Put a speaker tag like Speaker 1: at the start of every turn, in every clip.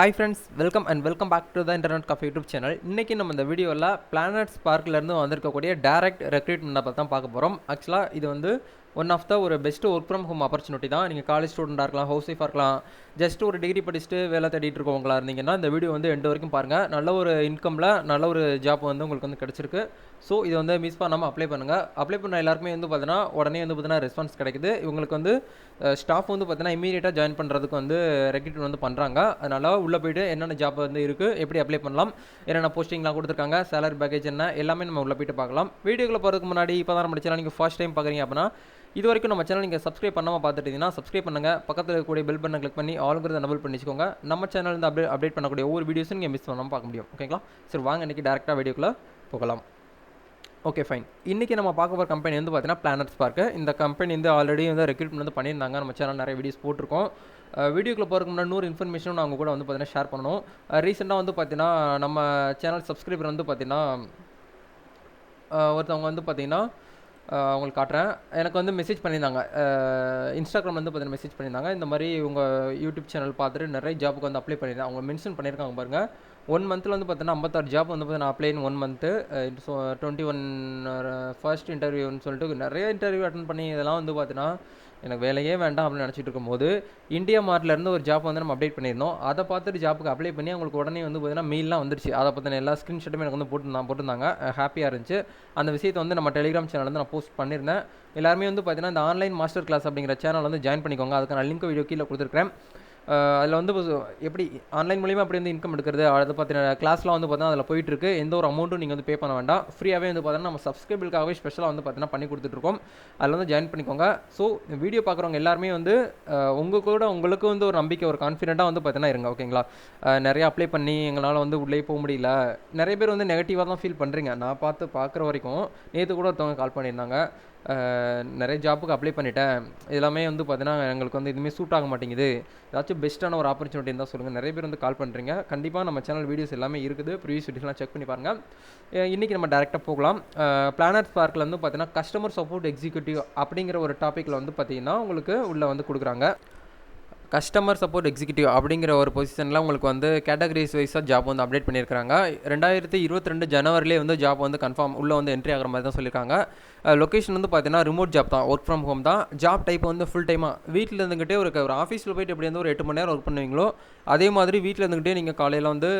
Speaker 1: Hi friends welcome and welcome back to the internet coffee YouTube channel இன்றைக்கி நம்ம இந்த வீடியோவில் பிளானட் ஸ்பார்க்லேருந்து வந்திருக்கக்கூடிய டேரக்ட் ரெக்ரூட்மெண்ட்டை பற்றி தான் பார்க்க போகிறோம் ஆக்சுவலாக இது வந்து ஒன் ஆஃப் த ஒரு best work from home opportunity தான். நீங்கள் காலேஜ் ஸ்டூடெண்ட்டாக இருக்கலாம் ஹவுஸ் ஒய்ஃபாக இருக்கலாம் ஜஸ்ட் ஒரு டிகிரி படிச்சுட்டு வேலை தேடிட்டு இருக்கவங்களா இருந்தீங்கன்னா இந்த வீடியோ வந்து எண்டு வரைக்கும் பாருங்கள் நல்ல ஒரு இன்கமில் நல்ல ஒரு ஜாப் வந்து உங்களுக்கு வந்து கிடச்சிருக்கு. ஸோ இதை வந்து மிஸ் பண்ணாமல் அப்ளை பண்ணுங்கள் அப்ளை பண்ண எல்லாருக்குமே வந்து பார்த்தீங்கன்னா உடனே வந்து பார்த்தீங்கன்னா ரெஸ்பான்ஸ் கிடைக்குது. இவங்களுக்கு வந்து ஸ்டாஃப் வந்து பார்த்தீங்கன்னா இமீடியட்டாக ஜாயின் பண்ணுறதுக்கு வந்து ரெக்ரூட் வந்து பண்ணுறாங்க அதனால் உள்ளே போய்ட்டு என்னென்ன ஜாப் வந்து இருக்குது எப்படி அப்ளை பண்ணலாம் என்னென்ன போஸ்டிங்லாம் கொடுத்துருக்காங்க சேலரி பேக்கேஜ் என்ன எல்லாமே நம்ம உள்ளே போய்ட்டு பார்க்கலாம். வீடியோக்குள்ள போகிறதுக்கு முன்னாடி இப்போ தான் நம்ம சேனல் நீங்கள் ஃபர்ஸ்ட் டைம் பார்க்குறீங்க அப்படின்னா இது வரைக்கும் நம்ம சேனல் நீங்கள் சப்ஸ்கிரைப் பண்ணாமல் பார்த்துட்டீங்கன்னா சப்ஸ்கிரைப் பண்ணுங்கள் பக்கத்தில் இருக்கக்கூடிய பெல் பட்டனை கிளிக் பண்ணி ஆளுங்கிறத டபுள் பண்ணி வச்சுக்கோங்க நம்ம சேனல் வந்து அப்டேட் அப்டேட் பண்ணக்கூடிய ஒவ்வொரு வீடியோஸும் நீங்கள் மிஸ் பண்ணாமல் பார்க்க முடியும். ஓகேங்களா சரி வாங்க இன்றைக்கி டேரெக்டாக வீடியோக்குள்ளே போகலாம். ஓகே ஃபைன் இன்றைக்கி நம்ம பார்க்க போகிற கம்பெனி வந்து பார்த்தீங்கன்னா பிளானட் ஸ்பார்க்கு இந்த கம்பெனி வந்து ஆல்ரெடி வந்து ரெக்ரூட்மெண்ட் வந்து பண்ணியிருந்தாங்க. நம்ம சேனல் நிறைய வீடியோஸ் போட்டிருக்கோம். வீடியோக்குள்ளே போகிறதுக்கு முன்னாடி நூறு இன்ஃபர்மேஷனும் நான் அவங்க கூட வந்து பார்த்தீங்கன்னா ஷேர் பண்ணணும். ரீசெண்டாக வந்து பார்த்தீங்கன்னா நம்ம சேனல் சப்ஸ்கிரைபர் வந்து பார்த்தீங்கன்னா ஒருத்தவங்க வந்து பார்த்தீங்கன்னா அவங்களுக்கு காட்டுறேன். எனக்கு வந்து மெசேஜ் பண்ணியிருந்தாங்க. இன்ஸ்டாகிராம் வந்து பார்த்தீங்கன்னா மெசேஜ் பண்ணியிருந்தாங்க. இந்த மாதிரி உங்கள் யூடியூப் சேனல் பார்த்துட்டு நிறைய ஜாப்புக்கு வந்து அப்ளை பண்ணியிருந்தேன். அவங்க மென்ஷன் பண்ணியிருக்காங்க பாருங்கள் ஒன் மந்தில் வந்து பார்த்தோன்னா ஐம்பத்தாறு ஜாப் வந்து பார்த்தீங்கன்னா அப்ளைன் one month so twenty one first இன்டர்வியூன்னு சொல்லிட்டு நிறைய இன்டர்வியூ அட்டன் பண்ணி இதெல்லாம் வந்து பார்த்தீங்கன்னா எனக்கு வேலையே வேண்டாம் அப்படின்னு நினச்சிட்டு இருக்கும்போது இந்தியா மார்ட்லேருந்து ஒரு ஜாப் வந்து நம்ம அப்டேட் பண்ணியிருந்தோம். அதை பார்த்துட்டு ஜாப்புக்கு அப்ளை பண்ணி அவங்களுக்கு உடனே வந்து பார்த்தீங்கன்னா மெயிலாம் வந்துருச்சு. அதை பற்றின எல்லா ஸ்க்ரீன்ஷாட்டும் எனக்கு வந்து போட்டு போட்டிருந்தாங்க. ஹாப்பியாக இருந்துச்சு. அந்த விஷயத்தை வந்து நம்ம டெலிகிராம் சேனல் வந்து நான் போஸ்ட் பண்ணியிருந்தேன். எல்லாருமே வந்து பார்த்தீங்கன்னா இந்த ஆன்லைன் மாஸ்டர் கிளாஸ் அப்படிங்கிற சேனல் வந்து ஜாயின் பண்ணிக்கோங்க. அதுக்கான லிங்க் வீடியோ கீழே கொடுத்துருக்கேன் அதில் வந்து எப்படி ஆன்லைன் மூலியமாக அப்படி வந்து இன்கம் எடுக்கிறது அதை பார்த்தீங்கன்னா கிளாஸ்லாம் வந்து பார்த்தீங்கன்னா அதில் போயிட்டுருக்கு. எந்த ஒரு அமௌண்ட்டும் நீங்கள் வந்து பே பண்ண வேண்டாம். ஃப்ரீயாகவே வந்து பார்த்தீங்கன்னா நம்ம சப்ஸ்கிரைபிளுக்காகவே ஸ்பெஷலாக வந்து பார்த்தீங்கன்னா பண்ணி கொடுத்துட்ருக்கோம் அதில் வந்து ஜாயின் பண்ணிக்கோங்க. ஸோ வீடியோ பார்க்குறவங்க எல்லாருமே வந்து உங்கள் கூட உங்களுக்கு வந்து ஒரு நம்பிக்கை ஒரு கான்ஃபிடென்ட்டாக வந்து பார்த்தீங்கன்னா இருங்க ஓகேங்களா? நிறைய அப்ளை பண்ணி எங்களால் வந்து உள்ளே போக முடியல. நிறைய பேர் வந்து நெகட்டிவாக தான் ஃபீல் பண்ணுறீங்க நான் பார்த்து பார்க்குற வரைக்கும் நேற்று கூட ஒருத்தவங்க கால் பண்ணியிருந்தாங்க. நிறைய ஜாப்புக்கு அப்ளை பண்ணிட்டேன். எல்லாமே வந்து பார்த்தீங்கன்னா எங்களுக்கு வந்து எதுவுமே சூட் ஆக மாட்டேங்குது. ஏதாச்சும் பெஸ்ட்டான ஒரு ஆப்பர்ச்சுனிட்டி இருந்தால் சொல்லுங்கள் நிறைய பேர் வந்து கால் பண்ணுறீங்க கண்டிப்பாக நம்ம சேனல் வீடியோஸ் எல்லாமே இருக்குது. ப்ரீவியஸ் வீடியோஸ்லாம் செக் பண்ணி பாருங்கள் இன்றைக்கி நம்ம டேரெக்டாக போகலாம். பிளானட் பார்க்கில் வந்து பார்த்தீங்கன்னா கஸ்டமர் சப்போர்ட் எக்ஸிக்யூட்டிவ் அப்படிங்கிற ஒரு டாப்பிக்கில் வந்து பார்த்தீங்கன்னா உங்களுக்கு உள்ளே வந்து கொடுக்குறாங்க. கஸ்டமர் சப்போர்ட் எக்ஸிக்யூட்டிவ் அப்படிங்கிற ஒரு பொசிஷனில் உங்களுக்கு வந்து கேட்டகரிஸ் வைஸாக ஜாப் வந்து அப்டேட் பண்ணியிருக்காங்க ரெண்டாயிரத்தி இருபத்தி ரெண்டு ஜனவரிலே வந்து ஜாப் வந்து கன்ஃபார்ம் உள்ளே வந்து என்ட்ரி ஆகிற மாதிரி தான் சொல்லியிருக்காங்க லொக்கேஷன் வந்து பார்த்தீங்கன்னா ரிமோட் ஜாப் தான் ஒர்க் ஃப்ரம் ஹோம் தான். ஜாப் டைப் வந்து ஃபுல் டைமாக வீட்டில் இருந்துக்கிட்டே ஒரு ஒரு ஆஃபீஸில் போயிட்டு எப்படி வந்து ஒரு எட்டு மணி நேரம் ஒர்க் பண்ணுவீங்களோ அதே மாதிரி வீட்டில் இருந்துக்கிட்டே நீங்கள் காலையில் வந்து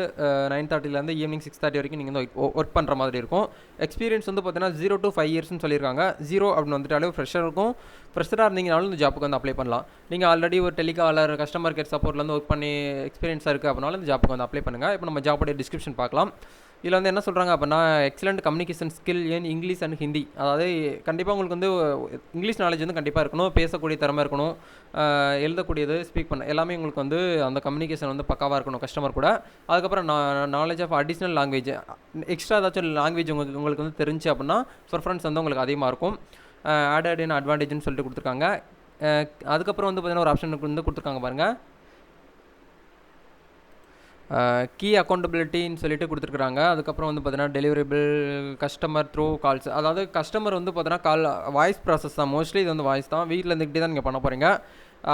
Speaker 1: நைன் தேர்ட்டிலேருந்து ஈவினிங் சிக்ஸ் தேர்ட்டி வரைக்கும் நீங்கள் வந்து ஒர்க் பண்ணுற மாதிரி இருக்கும். எக்ஸ்பீரியன்ஸ் வந்து பார்த்தீங்கன்னா ஜீரோ டு ஃபைவ் இயர்ஸ்னு சொல்லியிருக்காங்க ஜீரோ அப்படின்னு வந்துட்டாலே ஃப்ரெஷ்ஷாக இருக்கும். ஃப்ரெஷராக இருந்தீங்கனாலும் இந்த ஜாப்புக்கு வந்து அப்ளை பண்ணலாம். நீங்கள் ஆல்ரெடி ஒரு டெலிகாலர் கஸ்டமர் கேர் சப்போர்ட்லேருந்து ஒர்க் பண்ணி எக்ஸ்பீரியன்ஸாக இருக்குது அப்படினாலும் இந்த ஜாப்புக்கு வந்து அப்ளை பண்ணுங்கள் இப்போ நம்ம ஜாப்போடைய டிஸ்கிரிப்ஷன் பார்க்கலாம். இதில் வந்து என்ன சொல்கிறாங்க அப்படின்னா எக்ஸலண்ட் கம்யூனிகேஷன் ஸ்கில் ஏன் இங்கிலீஷ் அண்ட் ஹிந்தி அதாவது கண்டிப்பாக உங்களுக்கு வந்து இங்கிலீஷ் நாலேஜ் வந்து கண்டிப்பாக இருக்கணும். பேசக்கூடிய திறமை இருக்கணும். எழுதக்கூடியது ஸ்பீக் பண்ண எல்லாமே உங்களுக்கு வந்து அந்த கம்யூனிகேஷன் வந்து பக்காவாக இருக்கணும் கஸ்டமர் கூட. அதுக்கப்புறம் knowledge of additional language extra ஏதாச்சும் லாங்குவேஜ் உங்களுக்கு உங்களுக்கு வந்து தெரிஞ்சு அப்படின்னா ப்ரிஃபரன்ஸ் வந்து உங்களுக்கு அதிகமாக இருக்கும். ஆடட் இன் அட்வான்டேஜ்னு சொல்லிட்டு கொடுத்துருக்காங்க. அதுக்கப்புறம் வந்து பார்த்தீங்கன்னா ஒரு ஆப்ஷன் வந்து கொடுத்துருக்காங்க பாருங்கள் கீ அக்கௌண்டபிலிட்டின்னு சொல்லிட்டு கொடுத்துருக்குறாங்க. அதுக்கப்புறம் வந்து பார்த்தீங்கன்னா டெலிவரிபிள் கஸ்டமர் த்ரூ கால்ஸ் அதாவது கஸ்டமர் வந்து பார்த்தீங்கன்னா கால் வாய்ஸ் ப்ராசஸ் தான். மோஸ்ட்லி இது வந்து வாய்ஸ் தான். வீட்டில் இருந்துக்கிட்டே தான் நீங்கள் பண்ண போகிறீங்க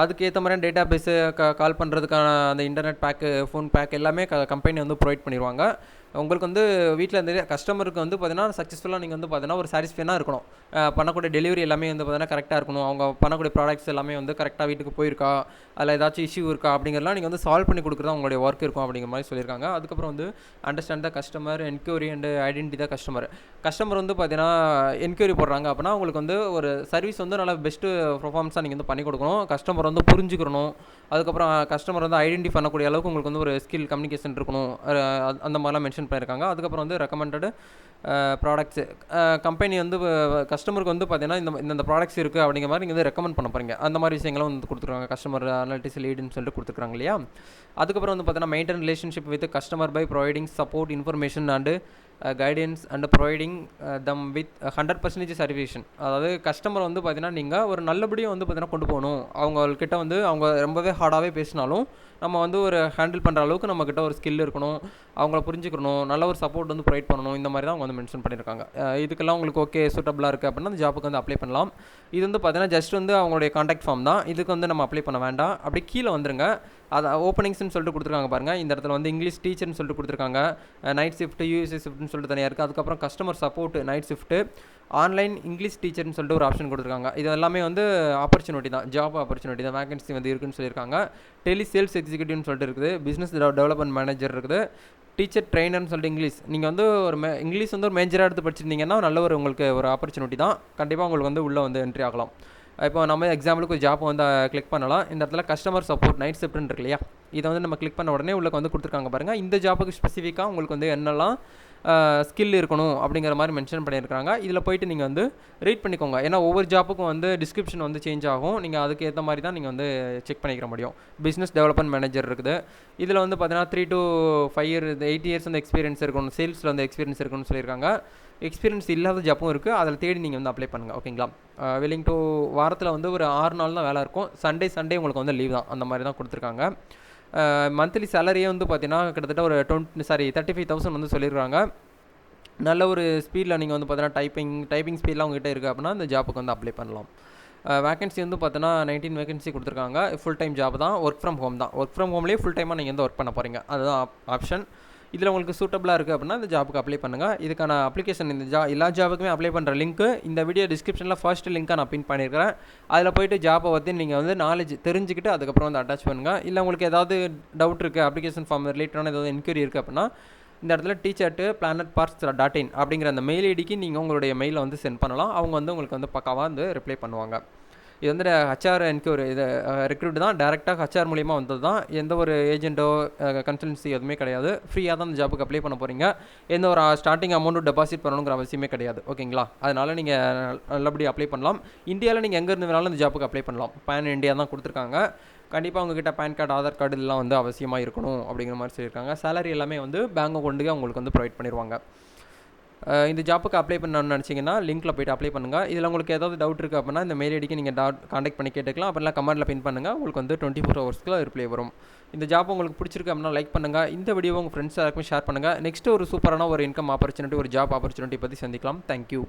Speaker 1: அதுக்கேற்ற மாதிரி டேட்டா பேஸு க கால் பண்ணுறதுக்கான அந்த இன்டர்நெட் பேக்கு ஃபோன் பேக் எல்லாமே க கம்பெனி வந்து ப்ரொவைட் பண்ணிடுவாங்க உங்களுக்கு வந்து வீட்டில் இருந்து கஸ்டமருக்கு வந்து பார்த்தீங்கன்னா சக்ஸஸ்ஃபுல்லாக நீங்கள் வந்து பார்த்தீங்கன்னா ஒரு சாட்டிஸ்ஃபைனாக இருக்கணும். பண்ணக்கூடிய டெலிவரி எல்லாமே வந்து பார்த்தீங்கன்னா கரெக்டாக இருக்கணும். அவங்க பண்ணக்கூடிய ப்ராடக்ட்ஸ் எல்லாமே வந்து கரெக்டாக வீட்டுக்கு போயிருக்கா? அதில் ஏதாச்சும் இஷ்யூ இருக்கா? அப்படிங்கிறலாம் நீங்கள் வந்து சால்வ் பண்ணி கொடுக்குறது உங்களுடைய ஒர்க் இருக்கும் அப்படிங்கிற மாதிரி சொல்லியிருக்காங்க. அதுக்கப்புறம் வந்து understand the customer enquiry and identify the customer customer வந்து பார்த்தீங்கன்னா என்கொயரி போடுறாங்க அப்படின்னா உங்களுக்கு வந்து ஒரு சர்வீஸ் வந்து நல்லா பெஸ்ட்டு பர்ஃபார்மன்ஸாக நீங்கள் வந்து பண்ணி கொடுக்கணும். கஸ்டமர் வந்து புரிஞ்சுக்கணும். அதுக்கப்புறம் கஸ்டமர் வந்து ஐடென்டி பண்ணக்கூடிய அளவுக்கு உங்களுக்கு வந்து ஒரு ஸ்கில் கம்யூனிகேஷன் இருக்கணும். அந்த மாதிரிலாம் மென்ஷன் பண்ணியிருக்காங்க. அதுக்கப்புறம் வந்து ரெக்கமெண்டடு ப்ராடக்ட்ஸு கம்பெனி வந்து கஸ்டமருக்கு வந்து பார்த்தீங்கன்னா இந்த இந்த ப்ராடக்ட்ஸ் இருக்குது அப்படிங்கிற மாதிரி நீங்கள் வந்து ரெக்கமெண்ட் பண்ண போகிறீங்க அந்த மாதிரி விஷயங்களும் வந்து கொடுத்துருக்காங்க. கஸ்டமர் அனாலிட்டிஸ் லீடுன்னு சொல்லிட்டு கொடுத்துருக்காங்க இல்லையா? அதுக்கப்புறம் வந்து பார்த்தீங்கன்னா maintain relationship with customer by providing support information and guidance and providing them with hundred percentage சர்வீஷன் அதாவது கஸ்டமர் வந்து பார்த்தீங்கன்னா நீங்கள் ஒரு நல்லபடியாக வந்து பார்த்தீங்கன்னா கொண்டு போகணும். அவங்கக்கிட்ட வந்து அவங்க ரொம்பவே ஹார்டாகவே பேசினாலும் நம்ம வந்து ஒரு ஹேண்டில் பண்ணுற அளவுக்கு நம்மக்கிட்ட ஒரு ஸ்கில் இருக்கணும். அவங்கள புரிஞ்சுக்கணும். நல்ல ஒரு சப்போர்ட் வந்து ப்ரொவைட் பண்ணணும். இந்த மாதிரி தான் அவங்க வந்து மென்ஷன் பண்ணியிருக்காங்க. Uh, இதுக்கெல்லாம் உங்களுக்கு ஓகே சூட்டபிளாக இருக்குது அப்படின்னா அந்த ஜாப்புக்கு வந்து அப்ளை பண்ணலாம். இது வந்து பார்த்தீங்கன்னா ஜஸ்ட் வந்து அவங்களுடைய காண்டாக்ட் ஃபார்ம் தான். இதுக்கு வந்து நம்ம அப்ளை பண்ண வேண்டாம். அப்படி கீழே வந்துருங்க. அது ஓப்பனிங்ஸ்னு சொல்லிட்டு கொடுத்துருக்காங்க பாருங்கள் இந்த இடத்துல வந்து இங்கிலீஷ் டீச்சர்னு சொல்லிட்டு கொடுத்துருக்காங்க. நைட் ஷிஃப்ட் யூஎஸ்சி ஷிஃப்ட்னு சொல்லிட்டு தனியாக இருக்குது அதுக்கப்புறம் customer support night shift online English டீச்சர்னு சொல்லிட்டு ஒரு ஆப்ஷன் கொடுத்துருக்காங்க. இது எல்லாமே வந்து ஆப்பர்ச்சுனிட்டி தான். ஜாப் ஆப்பர்ச்சுனிட்டி தான். வேகன்சி வந்து இருக்குன்னு சொல்லியிருக்காங்க. டெலி சேல்ஸ் எக்ஸிக்யூட்டிவ்னு சொல்லிட்டு இருக்குது. பிஸ்னஸ் டெவலப்மெண்ட் மேனேஜர் இருக்குது. டீச்சர் ட்ரெயினர்னு சொல்லிட்டு இங்கிலீஷ் நீங்கள் வந்து ஒரு மே இங்கிலீஷ் வந்து ஒரு மேஜராக எடுத்து படிச்சிருந்தீங்கன்னா நல்ல ஒரு உங்களுக்கு ஒரு ஆப்பர்ச்சுனிட்டி தான். கண்டிப்பாக உங்களுக்கு வந்து உள்ளே வந்து என்ட்ரி ஆகலாம். இப்போ நம்ம எக்ஸாம்பிளுக்கு ஒரு ஜாப் வந்து கிளிக் பண்ணலாம். இந்த இடத்துல கஸ்டமர் சப்போர்ட் நைட் ஷிஃப்ட்னு இருக்கு இல்லையா? இதை வந்து நம்ம கிளிக் பண்ண உடனே உள்ளே வந்து கொடுத்துருக்காங்க பாருங்கள் இந்த ஜாப்புக்கு ஸ்பெசிஃபிக்காக உங்களுக்கு வந்து என்னெல்லாம் ஸ்கில் இருக்கணும் அப்படிங்கிற மாதிரி மென்ஷன் பண்ணியிருக்காங்க இதில் போயிட்டு நீங்கள் வந்து ரீட் பண்ணிக்கோங்க. ஏன்னா ஒவ்வொரு ஜாப்புக்கும் வந்து டிஸ்கிரிப்ஷன் வந்து சேஞ்ச் ஆகும். நீங்கள் அதுக்கு ஏற்ற மாதிரி தான் நீங்கள் வந்து செக் பண்ணிக்கிற முடியும். பிஸ்னஸ் டெவலப்மெண்ட் மேனேஜர் இருக்குது. இதில் வந்து பார்த்தீங்கன்னா three to five year eight years வந்து எக்ஸ்பீரியன்ஸ் இருக்கணும். சேல்ஸில் வந்து எக்ஸ்பீரியன்ஸ் இருக்கணும்னு சொல்லியிருக்காங்க. எக்ஸ்பீரியன்ஸ் இல்லாத ஜாப்பும் இருக்குது. அதில் தேடி நீங்கள் வந்து அப்ளை பண்ணுங்கள் ஓகேங்களா வில்லிங் டு வாரத்தில் வந்து ஒரு ஆறு நாள் தான் வேலை இருக்கும். சண்டே சண்டே உங்களுக்கு வந்து லீவ் தான். அந்த மாதிரி தான் கொடுத்துருக்காங்க. மந்த்லி சேலரியே வந்து பார்த்தீங்கன்னா கிட்டத்தட்ட ஒரு twenty sorry thirty five thousand வந்து சொல்லியிருக்காங்க நல்ல ஒரு ஸ்பீடில் நீங்கள் வந்து பார்த்தீங்கன்னா டைப்பிங் டைப்பிங் ஸ்பீட்லாம் உங்ககிட்ட இருக்குது அப்படின்னா அந்த ஜாப்புக்கு வந்து அப்ளை பண்ணலாம். வேகன்சி வந்து பார்த்தீங்கன்னா நைன்டீன் வேகன்சி கொடுத்துருக்காங்க. ஃபுல் டைம் ஜாப் தான் ஒர்க் ஃப்ரம் ஹோம் தான். ஒர்க் ஃப்ரம் ஹோம்லேயே ஃபுல் டைமாக நீங்கள் வந்து ஒர்க் பண்ண போகிறீங்க அதுதான் ஆப்ஷன் இதில் உங்களுக்கு சூட்டபிளாக இருக்குது அப்படின்னா இந்த ஜாப்புக்கு அப்ளை பண்ணுங்கள் இதுக்கான அப்ளிகேஷன் இந்த ஜா எல்லா ஜாபுக்குமே அப்ளை பண்ணுற லிங்க்கு இந்த வீடியோ டிஸ்கிரிப்ஷனில் ஃபர்ஸ்ட் லிங்க்காக நான் பின் பண்ணியிருக்கிறேன். அதில் போயிட்டு ஜாப்பை பற்றி நீங்கள் வந்து நாலேஜ் தெரிஞ்சுக்கிட்டு அதுக்கப்புறம் வந்து அட்டாச் பண்ணுங்கள் இல்லை உங்களுக்கு ஏதாவது டவுட் இருக்குது அப்ளிகேஷன் ஃபார்ம் ரிலேட்டடான ஏதாவது என்கொயரி இருக்குது அப்படின்னா இந்த இடத்துல டீச்சர்ட்டு பிளானட் பார்ஸ் டாட் இன் அப்படிங்கிற அந்த மெயில் ஐடிக்கு நீங்கள் உங்களுடைய மெயிலை வந்து சென்ட் பண்ணலாம். அவங்க வந்து உங்களுக்கு வந்து பக்காவாக வந்து ரிப்ளை பண்ணுவாங்க. இது வந்து ஹச்ஆர் என்கொயரி இது ரெக்ரூட் தான். டேரெக்டாக ஹச்ஆர் மூலியமாக வந்தது தான். எந்த ஒரு ஏஜென்ட்டோ கன்சல்டன்சி எதுவுமே கிடையாது. ஃப்ரீயாக தான் அந்த ஜாப்புக்கு அப்ளை பண்ண போகிறீங்க எந்த ஒரு ஸ்டார்டிங் அமௌண்ட்டும் டெபாசிட் பண்ணணுங்கிற அவசியமே கிடையாது. ஓகேங்களா அதனால் நீங்கள் நல்லபடியாக அப்ளை பண்ணலாம். இந்தியாவில் நீங்கள் எங்கேருந்து வேணாலும் அந்த ஜாப்புக்கு அப்ளை பண்ணலாம். பேன் இந்தியா தான் கொடுத்துருக்காங்க. கண்டிப்பாக உங்ககிட்ட பேன் கார்டு ஆதார் கார்டு இதெல்லாம் வந்து அவசியமாக இருக்கணும் அப்படிங்கிற மாதிரி சொல்லியிருக்காங்க. சேலரி எல்லாமே வந்து பேங்க் அக்கௌண்ட்டுக்கு அவங்களுக்கு வந்து ப்ரொவைட் பண்ணிடுவாங்க இந்த ஜாப்புக்கு அப்ளை பண்ணணும்னு நினச்சிங்கன்னா லிங்க்கில் போய்ட்டு அப்ளை பண்ணுங்கள் இதில் உங்களுக்கு ஏதாவது டவுட் இருக்குது அப்படின்னா இந்த மெயில் ஐடிக்கு நீங்கள் டாட் காண்டாக்ட் பண்ணி கேட்டுக்கலாம். அப்படிலாம் கமெண்ட்டில் பின் பண்ணுங்கள் உங்களுக்கு வந்து டுவெண்ட்டி ஃபோர் ஹவர்ஸ்க்குள்ள ரிப்ளை வரும். இந்த ஜாப் உங்களுக்கு பிடிச்சிருக்கு அப்படின்னா லைக் பண்ணுங்கள் இந்த வீடியோ உங்கள் ஃப்ரெண்ட்ஸ் எல்லாருக்குமே ஷேர் பண்ணுங்கள் நெக்ஸ்ட் ஒரு சூப்பரான ஒரு இன்கம் ஆப்பர்ச்சுனிட்டி ஒரு ஜாப் ஆப்பர்ச்சுனிட்டி பற்றி சந்திக்கலாம். Thank you